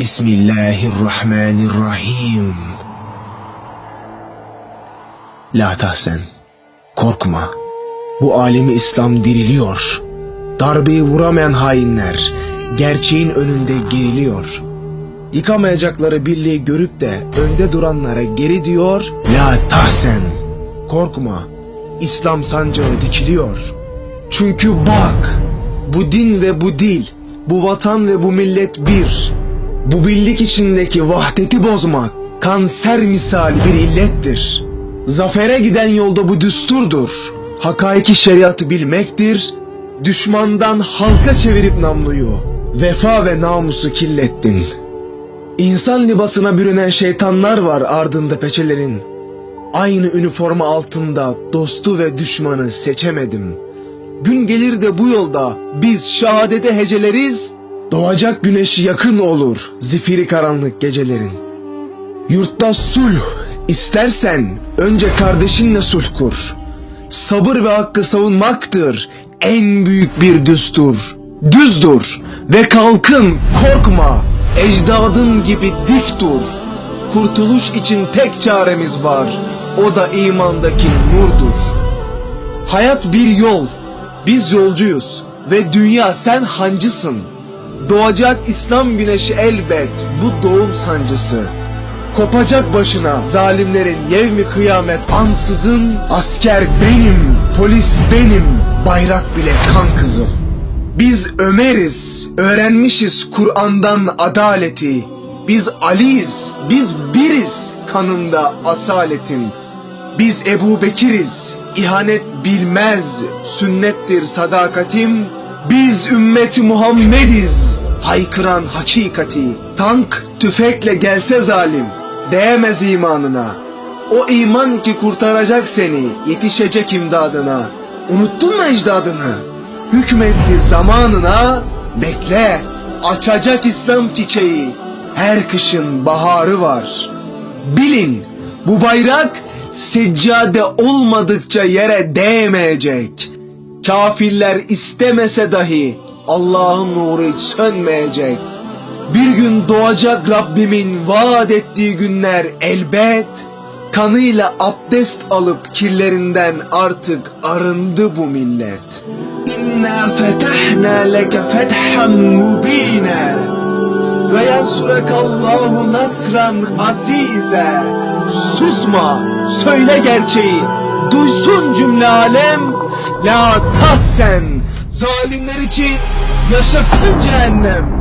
Bismillahirrahmanirrahim. La tahsen. Korkma. Bu alemi İslam diriliyor. Darbeyi vuramayan hainler gerçeğin önünde geriliyor. Yıkamayacakları birliği görüp de önde duranlara geri diyor. La tahsen. Korkma. İslam sancağı dikiliyor. Çünkü bak, bu din ve bu dil, bu vatan ve bu millet bir. Bu birlik içindeki vahdeti bozmak, kanser misali bir illettir. Zafere giden yolda bu düsturdur. Hakaiki şeriatı bilmektir. Düşmandan halka çevirip namluyu, vefa ve namusu kirlettin. İnsan libasına bürünen şeytanlar var ardında peçelerin. Aynı üniforma altında dostu ve düşmanı seçemedim. Gün gelir de bu yolda biz şehadete heceleriz, doğacak güneşi yakın olur zifiri karanlık gecelerin. Yurtta sulh istersen önce kardeşinle sulh kur. Sabır ve hakkı savunmaktır en büyük bir düstur. Düz dur ve kalkın korkma. Ecdadın gibi dik dur. Kurtuluş için tek çaremiz var. O da imandaki nurdur. Hayat bir yol. Biz yolcuyuz ve dünya sen hancısın. Doğacak İslam güneşi elbet bu doğum sancısı. Kopacak başına zalimlerin yevmi kıyamet ansızın asker benim, polis benim, bayrak bile kan kızıl. Biz Ömer'iz, öğrenmişiz Kur'an'dan adaleti. Biz Ali'yiz, biz biriz kanında asaletin. Biz Ebu Bekir'iz, ihanet bilmez, sünnettir sadakatim. Biz ümmeti Muhammediz, haykıran hakikati. Tank tüfekle gelse zalim, değemez imanına. O iman ki kurtaracak seni, yetişecek imdadına. Unuttun mu ecdadını? Hükmetti zamanına, bekle, açacak İslam çiçeği. Her kışın baharı var. Bilin, bu bayrak seccade olmadıkça yere değmeyecek. Kafirler istemese dahi Allah'ın nuru hiç sönmeyecek. Bir gün doğacak Rabbimin vaat ettiği günler elbet. Kanıyla abdest alıp kirlerinden artık arındı bu millet. İnna fetahna leke fethan mubina ve yansurekallahu nasran azize. Susma, söyle gerçeği, duysun cümle alem. La tahsen, zalimler için yaşasın cehennem.